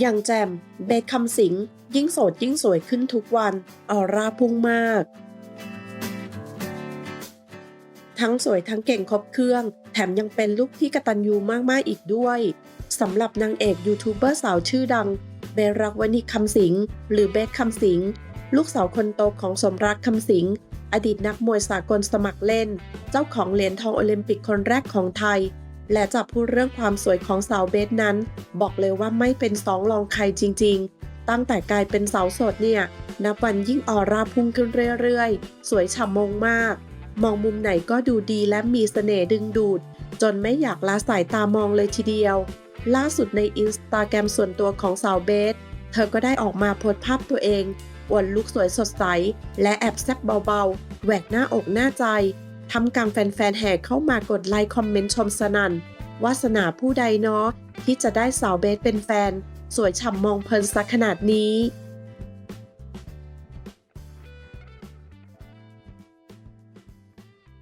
อย่างแจมเบสคำสิง ยิ่งโสดยิ่งสวยขึ้นทุกวันออร่าพุ่งมาก ทั้งสวยทั้งเก่งครบเครื่อง แถมยังเป็นลูกที่กตัญญูมากๆอีกด้วยสำหรับนางเอกยูทูบเบอร์สาวชื่อดัง เบรักวณิคำสิง หรือเบสคำสิง ลูกสาวคนโตของสมรักคำสิง อดีตนักมวยสากลสมัครเล่น เจ้าของเหรียญทองโอลิมปิกคนแรกของไทย และจะพูดเรื่องความสวยของสาวเบสนั้น บอกเลยว่าไม่เป็นสองรองใครจริง ๆ ตั้งแต่กลายเป็นสาวโสดเนี่ย นับวันยิ่งออร่าพุ่งขึ้นเรื่อยๆ สวยฉ่ำมงมาก มองมุมไหนก็ดูดีและมีเสน่ห์ดึงดูด จนไม่อยากละสายตามองเลยทีเดียว ล่าสุดในอินสตาแกรมส่วนตัวของสาวเบส เธอก็ได้ออกมาโพสภาพตัวเอง อวดลุคสวยสดใส และแอบแซบเบาๆ แหวกหน้าอกหน้าใจทำกลางแฟนๆแห่เข้ามากดไลค์คอมเมนต์ชมสนัน่นวาสนาผู้ใดเนาะที่จะได้สาวเบสเป็นแฟน สวยฉ่ำมองเพลินสักขนาดนี้